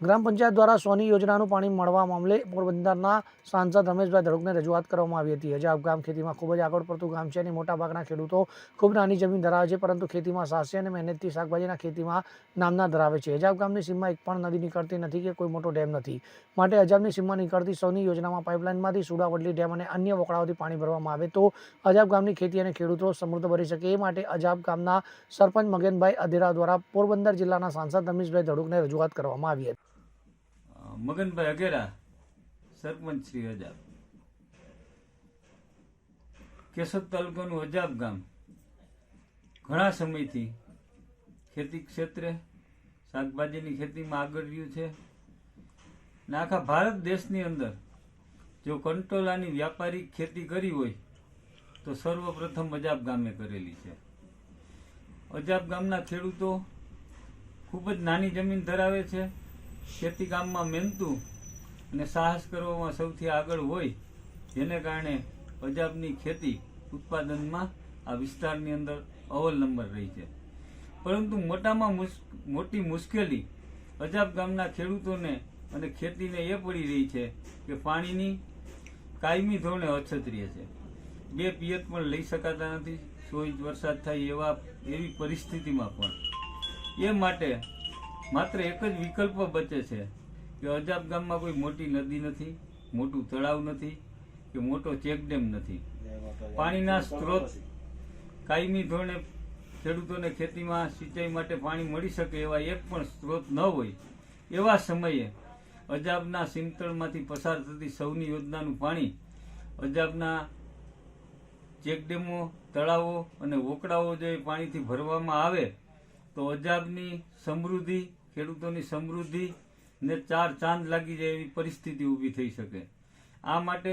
ગ્રામ પંચાયત દ્વારા સોની યોજનાનું પાણી મળવા મામલે પોરબંદરના સાંસદ રમેશભાઈ ધડુકને રજૂઆત કરવામાં આવી હતી. અજાબ ગામ ખેતીમાં ખૂબ જ આગળ પડતું ગામ છે અને મોટાભાગના ખેડૂતો ખૂબ નાની જમીન ધરાવે છે, પરંતુ ખેતીમાં સાહસી અને મહેનતથી શાકભાજીના ખેતીમાં નામના ધરાવે છે. અજાબ ગામની સીમમાં એક પણ નદી નીકળતી નથી કે કોઈ મોટો ડેમ નથી. માટે અજાબની સીમમાં નીકળતી સૌની યોજનામાં પાઇપલાઇનમાંથી સુડાવડલી ડેમ અને અન્ય વકળાઓથી પાણી ભરવામાં આવે તો અજાબ ગામની ખેતી અને ખેડૂતો સમૃદ્ધ બની શકે. એ માટે અજાબ ગામના સરપંચ મગનભાઈ અધેરા દ્વારા પોરબંદર જિલ્લાના સાંસદ રમેશભાઈ ધડુકને રજૂઆત કરવામાં આવી હતી. મગનભાઈ અઘેરા, સરપંચ શ્રી અજાબ કેશોદ તાલુકાનું અજાબ ગામ. ઘણા સમયથી ખેતી ક્ષેત્રે શાકભાજીની ખેતીમાં આગળ રહ્યું છે. ને આખા ભારત દેશની અંદર જો કંટોલાની વ્યાપારી ખેતી કરી હોય, તો સર્વપ્રથમ અજાબ ગામે કરેલી છે. અજાબ ગામના ખેડૂતો ખૂબ જ નાની જમીન ધરાવે છે. ખેતી કામમાં મહેનતું અને સાહસ કરવામાં સૌથી આગળ હોય, જેને કારણે પંજાબની ખેતી ઉત્પાદનમાં આ વિસ્તારની અંદર અવ્વલ નંબર રહી છે. પરંતુ મોટામાં મોટી મુશ્કેલી અજાબ ગામના ખેડૂતોને અને ખેતીને એ પડી રહી છે કે પાણીની કાયમી ધોરણે અછત રહે છે. બે પિયત પણ લઈ શકાતા નથી. ઇંચ વરસાદ થાય એવા, એવી પરિસ્થિતિમાં પણ. એ માટે માત્ર એક જ વિકલ્પ બચે છે કે અજાબ ગામમાં કોઈ મોટી નદી નથી, મોટું તળાવ નથી કે મોટો ચેકડેમ નથી. પાણીના સ્ત્રોત કાયમી ધોરણે ખેડૂતોને ખેતીમાં સિંચાઈ માટે પાણી મળી શકે એવા એક પણ સ્ત્રોત ન હોય એવા સમયે અજાબના સિમતળમાંથી પસાર થતી સૌની યોજનાનું પાણી, અજાબના ચેકડેમો, તળાવો અને ઓકડાઓ જો પાણીથી ભરવામાં આવે તો અજાબની સમૃદ્ધિ ખેડૂતોની સમૃદ્ધિ ને ચાર ચાંદ લાગી જાય એવી પરિસ્થિતિ ઊભી થઈ શકે. આ માટે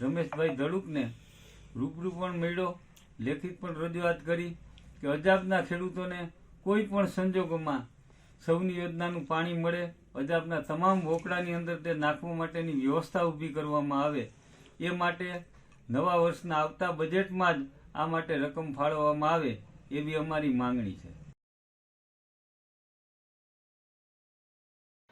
રમેશભાઈ ધડુકને રૂબરૂ પણ મળ્યો, લેખિત પણ રજૂઆત કરી કે અજાબના ખેડૂતોને કોઈ પણ સંજોગોમાં સૌની યોજનાનું પાણી મળે અજાબના તમામ વોકડાની અંદર તે નાખવા માટેની વ્યવસ્થા ઊભી કરવામાં આવે, એ માટે નવા વર્ષના આવતા બજેટમાં જ આ માટે રકમ ફાળવવામાં આવે એવી અમારી માંગણી છે.